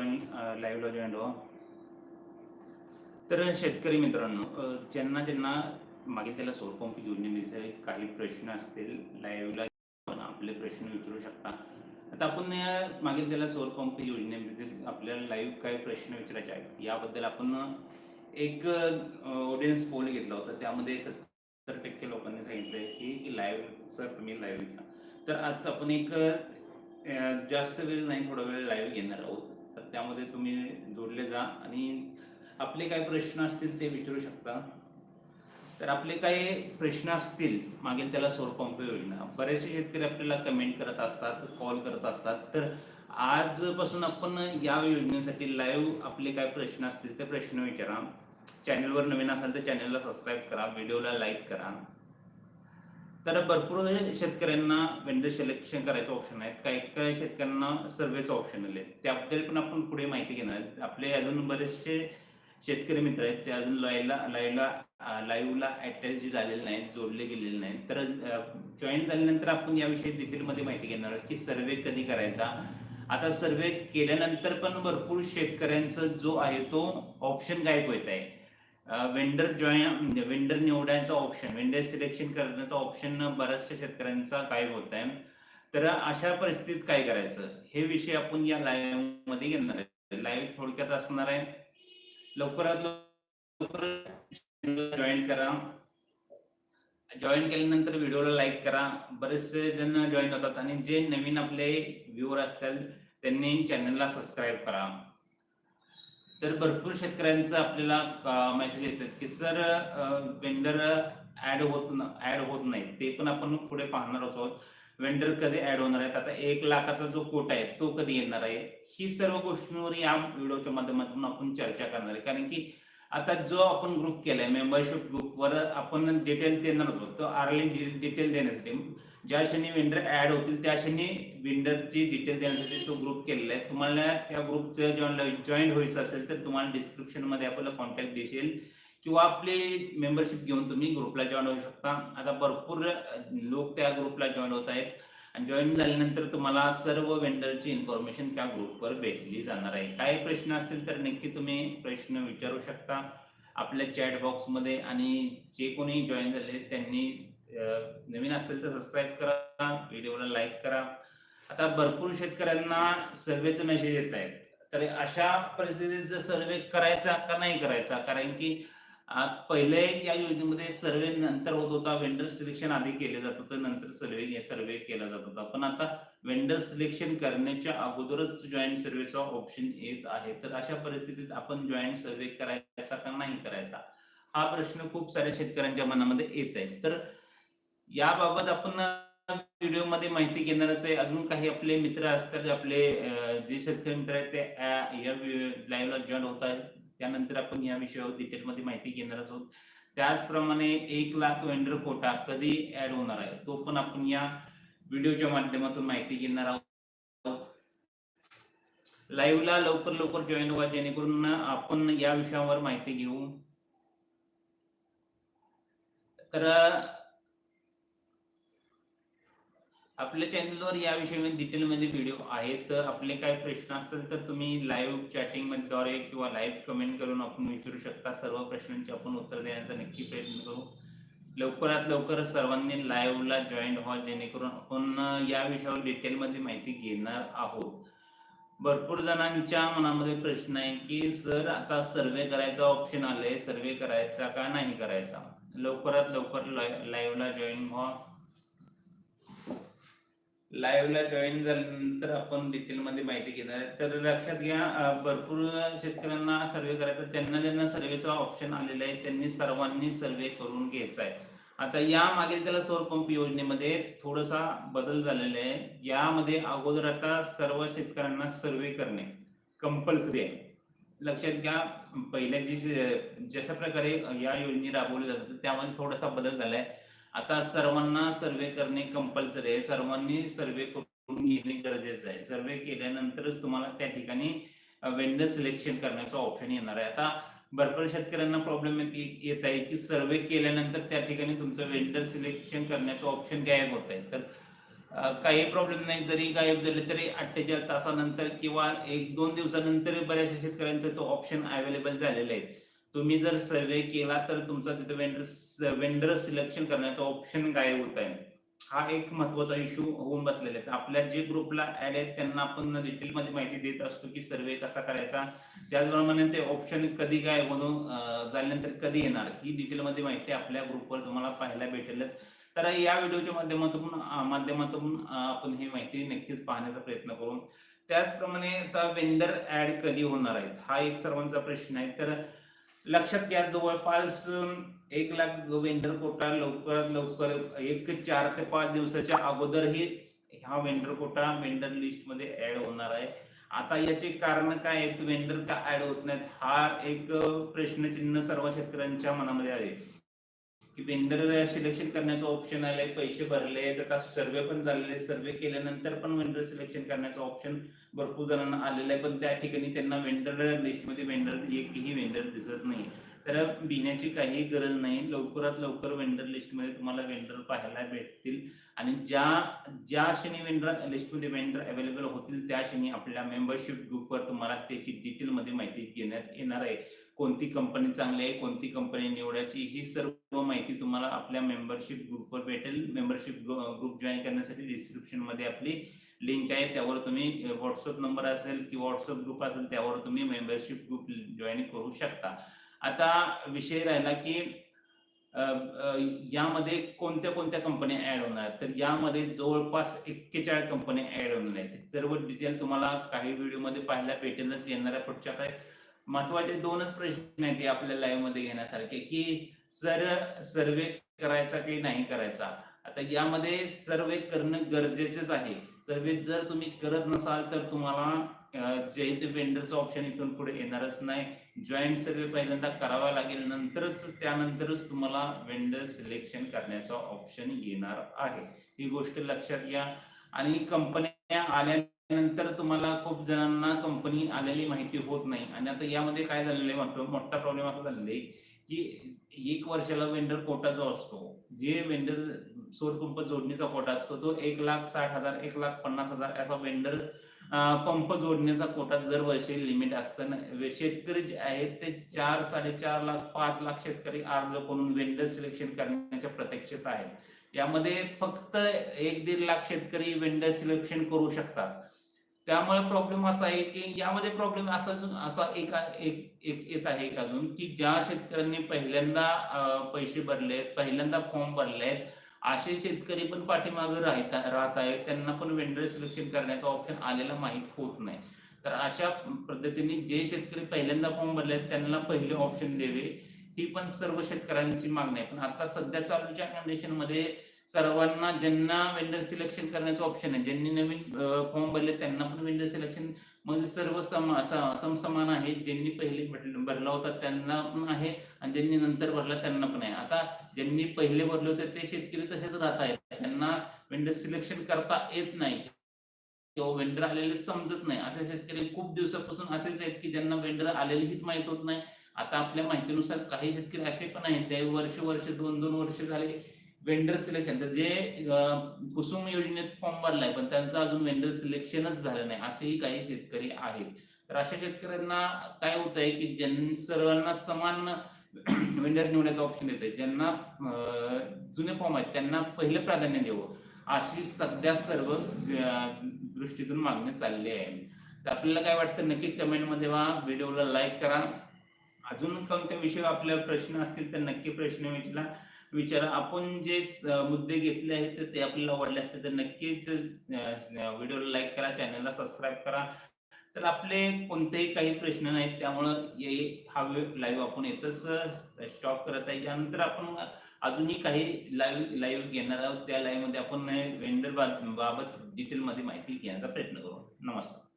Join लाईव्हला join व्हा तर शेतकरी मित्रांनो ज्यांना ज्यांना मागे त्याला सौरपंप योजनेविषयी काही प्रश्न असतील लाईव्हला पण आपले प्रश्न विचारू शकता. आता आपण या मागे त्याला सौरपंप योजनेविषयी आपल्याला लाईव्ह काही प्रश्न विचारायचे आहेत. याबद्दल आपण एक ऑडियन्स पोल घेतला होता. त्यामध्ये सत्तर टक्के लोकांनी सांगितलं की लाईव्ह सर तुम्ही लाईव्ह घ्या. तर आज आपण एक जास्त वेळ नाही थोडा वेळ लाईव्ह घेणार आहोत. तर त्यामध्ये तुम्ही जोडले जा आणि आपले काही प्रश्न असतील ते विचारू शकता. तर आपले काही प्रश्न असतील मागील त्याला सौरपंप योजना. बरेचसे शेतकरी आपल्याला कमेंट करत असतात कॉल करत असतात. तर आजपासून आपण या योजनेसाठी लाईव्ह आपले काय प्रश्न असतील ते प्रश्न विचारा. चॅनलवर नवीन असाल तर चॅनलला सबस्क्राईब करा. व्हिडिओला लाईक करा. तर भरपूर शेतकऱ्यांना वेंडर सिलेक्शन करायचं ऑप्शन आहेत. काही काही शेतकऱ्यांना सर्वेचं ऑप्शन आले त्याबद्दल पण आपण पुढे माहिती घेणार आहेत. आपले अजून बरेचसे शेतकरी मित्र आहेत. ते अजून लाईव्हला लाईव्हला लाईव्हला अटॅच झालेले नाहीत जोडले गेलेले नाहीत. तर जॉईन झाल्यानंतर आपण याविषयी डिटेलमध्ये माहिती घेणार आहोत की सर्वे कधी करायचा. आता सर्वे केल्यानंतर पण भरपूर शेतकऱ्यांचा जो आहे तो ऑप्शन गायब होत आहे. वेंडर जॉईन वेंडर निवडायचा ऑप्शन वेंडर सिलेक्शन करण्याचा ऑप्शन बऱ्याचशा शेतकऱ्यांचा काय होत आहे. तर अशा परिस्थितीत काय करायचं? हे विषय आपण या लाईव्हमध्ये घेणार आहे. लाईव्ह थोडक्यात असणार आहे. लवकरात लवकर जॉईन करा. जॉईन केल्यानंतर व्हिडिओला लाईक करा. बरेचसे जण जॉईन होतात आणि जे नवीन आपले व्ह्यूअर असतील त्यांनी चॅनलला सबस्क्राईब करा. तर भरपूर शेतकऱ्यांचं आपल्याला मेसेज येतात की सर वेंडर ऍड होत ऍड होत नाही. ते पण आपण पुढे पाहणार आहोत. वेंडर कधी ऍड होणार आहेत? आता एक लाखाचा जो कोटा आहे तो कधी येणार आहे? ही सर्व गोष्टींवर या व्हिडिओच्या माध्यमातून आपण चर्चा करणार आहे. कारण की आता जो आपण ग्रुप केलाय मेंबरशिप ग्रुपवर आपण डिटेल देणार होतो. तो आरली डिटेल देण्यासाठी. ज्या क्षणी विंडर ऍड होतील त्या क्षणी विंडरची डिटेल देण्यासाठी तो ग्रुप केलेला आहे. तुम्हाला त्या ग्रुपचं जॉईन व्हायचं असेल तर तुम्हाला डिस्क्रिप्शनमध्ये आपल्याला कॉन्टॅक्ट देशील किंवा आपली मेंबरशिप घेऊन तुम्ही ग्रुपला जॉईन होऊ शकता. आता भरपूर लोक त्या ग्रुपला जॉईन होत आहेत. आणि जॉईन झाल्यानंतर तुम्हाला सर्व वेंडरची इन्फॉर्मेशन त्या ग्रुपवर भेटली जाणार आहे. काही प्रश्न असतील तर नक्की तुम्ही प्रश्न विचारू शकता. आपल्या चॅट बॉक्समध्ये आणि जे कोणी जॉईन झाले त्यांनी नवीन असतील तर सबस्क्राईब करा व्हिडिओला लाईक करा. आता भरपूर शेतकऱ्यांना सर्वेचे मेसेज येत आहेत. तर अशा परिस्थितीत जर सर्वे करायचा का नाही करायचा? कारण की पहिले या योजनेमध्ये सर्वे नंतर होत होता वेंडर सिलेक्शन आधी केले जात होतं नंतर सर्वे सर्वे केला जात होता. पण आता वेंडर सिलेक्शन करण्याच्या अगोदरच जॉईंट सर्वेचा ऑप्शन येत आहे. तर अशा परिस्थितीत आपण जॉईंट सर्वे करायचा का नाही करायचा? हा प्रश्न खूप साऱ्या शेतकऱ्यांच्या मनामध्ये येत आहे. तर याबाबत आपण व्हिडिओमध्ये माहिती घेणारच आहे. अजून काही आपले मित्र असतात आपले जे शेतकरी मित्र आहेत ते या लाईव्हला जॉईन होत आहेत. त्यानंतर आपण या विषयावर डिटेलमध्ये माहिती घेणार आहोत. त्याचप्रमाणे एक लाख वेंडर कोटा कधी ऍड होणार आहे तो पण आपण या व्हिडिओच्या माध्यमातून माहिती घेणार आहोत. लाईव्हला लवकर लवकर जॉईन व्हा जेणेकरून आपण या विषयावर माहिती घेऊ. तर आपल्या चॅनलवर या विषयी डिटेलमध्ये व्हिडिओ आहेत तर आपले काय प्रश्न असतील तर तुम्ही लाईव्ह चॅटिंगद्वारे किंवा लाईव्ह कमेंट करून आपण विचारू शकता. सर्व प्रश्नांची आपण उत्तर देण्याचा नक्की प्रयत्न करू. लवकरात लवकर सर्वांनी लाईव्हला जॉईन व्हा जेणेकरून आपण या विषयावर डिटेलमध्ये माहिती घेणार आहोत. भरपूर जणांच्या मनामध्ये प्रश्न आहे की सर आता सर्वे करायचा ऑप्शन आले सर्वे करायचा का नाही करायचा? लवकरात लवकर लाईव्हला जॉईन व्हा. लाईव्हला जॉईन झाल्यानंतर आपण डिटेलमध्ये माहिती घेणार आहे. तर लक्षात घ्या भरपूर शेतकऱ्यांना सर्वे करायचा. त्यांना ज्यांना सर्वेचा ऑप्शन आलेला आहे त्यांनी सर्वांनी सर्वे करून घ्यायचा आहे. आता या मागील त्याला सौर पंप योजनेमध्ये थोडासा बदल झालेला आहे. यामध्ये अगोदर आता सर्व शेतकऱ्यांना सर्वे करणे कंपल्सरी आहे. लक्षात घ्या पहिल्या जी जशा प्रकारे या योजने राबवली जातात त्यामध्ये थोडासा बदल झालाय. आता सर्वांना सर्वे करणे कंपल्सरी आहे. सर्वांनी सर्वे करून घेणे गरजेचं आहे. सर्वे केल्यानंतरच तुम्हाला त्या ठिकाणी वेंडर सिलेक्शन करण्याचा ऑप्शन येणार आहे. आता भरपूर शेतकऱ्यांना प्रॉब्लेम येत आहे की सर्वे केल्यानंतर त्या ठिकाणी तुमचं वेंडर सिलेक्शन करण्याचं ऑप्शन गायब होत आहे. तर काही प्रॉब्लेम नाही. जरी गायब झाले तरी अठ्ठेचाळीस तासानंतर किंवा एक दोन दिवसानंतर बऱ्याचशा शेतकऱ्यांचं तो ऑप्शन अवेलेबल झालेला आहे. तुम्ही जर सर्वे केला तर तुमचा तिथे वेंडर वेंडर सिलेक्शन करण्याचा ऑप्शन गायब होत आहे. हा एक महत्त्वाचा इश्यू होऊन बसलेला आहे. आपल्या जे ग्रुपला ऍड आहेत त्यांना आपण डिटेलमध्ये माहिती देत असतो की सर्वे कसा करायचा. त्याचप्रमाणे ते ऑप्शन कधी काय म्हणून झाल्यानंतर कधी येणार ही डिटेलमध्ये माहिती आपल्या ग्रुपवर तुम्हाला पाहायला भेटेलच. तर या व्हिडिओच्या माध्यमातून माध्यमातून आपण ही माहिती नक्कीच पाहण्याचा प्रयत्न करू. त्याचप्रमाणे आता वेंडर ऍड कधी होणार आहेत हा एक सर्वांचा प्रश्न आहे. तर लक्षात घ्या जवळपास एक लाख वेंडर कोटा लवकरात लवकर एक चार ते पाच दिवसाच्या अगोदर ही हा वेंडर कोटा वेंडर लिस्टमध्ये ऍड होणार आहे. आता याचे कारण काय आहेत? वेंडर का ऍड होत नाहीत? हा एक प्रश्नचिन्ह सर्व शेतकऱ्यांच्या मनामध्ये आहे. की वेंडर सिलेक्शन करण्याचं ऑप्शन आलंय पैसे भरले तर आता सर्वे पण झालेले सर्वे केल्यानंतर पण वेंडर सिलेक्शन करण्याचं ऑप्शन भरपूर जणांना आलेलं आहे. पण त्या ठिकाणी त्यांना वेंडर लिस्टमध्ये वेंडर एकही वेंडर दिसत नाही. तर भिण्याची काही गरज नाही. लवकरात लवकर वेंडर लिस्टमध्ये तुम्हाला वेंडर पाहायला भेटतील. आणि ज्या ज्या क्षणी वेंडर लिस्टमध्ये वेंडर अवेलेबल होतील त्या क्षणी आपल्या मेंबरशिप ग्रुपवर तुम्हाला त्याची डिटेलमध्ये माहिती घेण्यात येणार आहे. कोणती कंपनी चांगली आहे कोणती कंपनी निवडायची ही सर्व माहिती तुम्हाला आपल्या मेंबरशिप ग्रुपवर भेटेल. मेंबरशिप ग्रुप जॉईन करण्यासाठी डिस्क्रिप्शनमध्ये आपली लिंक आहे. त्यावर तुम्ही व्हॉट्सअप नंबर असेल किंवा व्हॉट्सअप ग्रुप असेल त्यावर तुम्ही मेंबरशिप ग्रुप जॉईन करू शकता. आता विषय राहिला की यामध्ये कोणत्या कोणत्या कंपन्या ऍड होणार आहेत? तर यामध्ये जवळपास एक्केचाळीस कंपन्या ऍड होणार आहेत. सर्व डिटेल तुम्हाला काही व्हिडिओमध्ये पाहायला भेटेलच. येणाऱ्या पुढच्या काय महत्त्वाचे दोनच प्रश्न आहेत ते आपल्या लाईव्हमध्ये घेण्यासारखे की सर सर्वे करायचा की नाही करायचा? आता यामध्ये सर्वे करणं गरजेचेच आहे. सर्वे जर तुम्ही करत नसाल तर तुम्हाला जयंत वेंडरचं ऑप्शन इथून पुढे येणारच नाही. जॉईंट सर्वे पहिल्यांदा करावा लागेल नंतरच त्यानंतरच तुम्हाला वेंडर सिलेक्शन करण्याचा ऑप्शन येणार आहे. ही गोष्ट लक्षात घ्या. आणि कंपन्या नंतर तुम्हाला खूप जणांना कंपनी आलेली माहिती होत नाही. आणि आता यामध्ये काय झालेलं आहे मोठं- मोठा प्रॉब्लेम असा झालेला आहे की एक वर्षाला वेंडर कोटा जो असतो जे वेंडर सौरपंप जोडणीचा कोटा असतो तो एक लाख साठ हजार एक लाख पन्नास हजार असा वेंडर पंप जोडण्याचा कोटा जर वर्षी लिमिट असताना शेतकरी जे आहेत ते चार साडेचार लाख पाच लाख शेतकरी अर्ज करून वेंडर सिलेक्शन करण्याच्या प्रतीक्षेत आहेत. यामध्ये फक्त एक दीड लाख शेतकरी वेंडर सिलेक्शन करू शकतात. त्यामुळे प्रॉब्लेम असा आहे की यामध्ये प्रॉब्लेम असा अजून असा एक एक येत आहे एक अजून की ज्या शेतकऱ्यांनी पहिल्यांदा पैसे भरलेत पहिल्यांदा फॉर्म भरलेत असे शेतकरी पण पाठीमागे राहत राहत आहेत. त्यांना पण वेंडर सिलेक्शन करण्याचा ऑप्शन आलेला माहीत होत नाही. तर अशा पद्धतीने जे शेतकरी पहिल्यांदा फॉर्म भरले त्यांना पहिले ऑप्शन द्यावे. ही पण सर्व शेतकऱ्यांची मागणी आहे. पण आता सध्या चालूच्या कंडिशनमध्ये मध्ये सर्वांना ज्यांना वेंडर सिलेक्शन करण्याचं ऑप्शन आहे ज्यांनी नवीन फॉर्म भरले त्यांना पण वेंडर सिलेक्शन म्हणजे सर्व सम समसमान आहे. ज्यांनी पहिले भरला होता त्यांना पण आहे आणि ज्यांनी नंतर भरला त्यांना पण आहे. आता ज्यांनी पहिले भरले होते ते शेतकरी तसेच राहत आहेत. त्यांना वेंडर सिलेक्शन करता येत नाही. किंवा वेंडर आलेले समजत नाही. असे शेतकरी खूप दिवसापासून असेच आहेत की ज्यांना वेंडर आलेलेहीच माहीत होत नाही. आता आपल्या माहितीनुसार काही शेतकरी असे पण आहेत ते वर्ष वर्ष दोन दोन वर्ष झाले वेंडर सिलेक्शन तर जे कुसुम योजनेत फॉर्म भरलाय पण त्यांचं अजून वेंडर सिलेक्शनच झालं नाही असेही काही शेतकरी आहेत. तर अशा शेतकऱ्यांना काय होत आहे की ज्यांनी सर्वांना समान वेंडर निवडण्याचं ऑप्शन येते ज्यांना जुने फॉर्म आहेत त्यांना पहिलं प्राधान्य द्यावं अशी सध्या सर्व दृष्टीतून मागणी चालली आहे. तर आपल्याला काय वाटतं नक्की कमेंटमध्ये वा व्हिडिओला लाईक करा. अजून कोणत्या विषय आपल्या प्रश्न असतील तर नक्की प्रश्न विचारा. विचारा आपण जे मुद्दे घेतले आहेत तर ते आपल्याला आवडले असतील तर नक्कीच व्हिडिओला लाईक करा चॅनलला सबस्क्राईब करा. तर आपले कोणतेही काही प्रश्न नाहीत त्यामुळं ये- हा लाईव्ह आपण येतच स्टॉप करत आहे. यानंतर आपण अजूनही काही लाईव्ह लाईव्ह घेणार आहोत. त्या लाईव्हमध्ये आपण वेंडर बाबत डिटेलमध्ये माहिती घेण्याचा प्रयत्न करू. नमस्कार.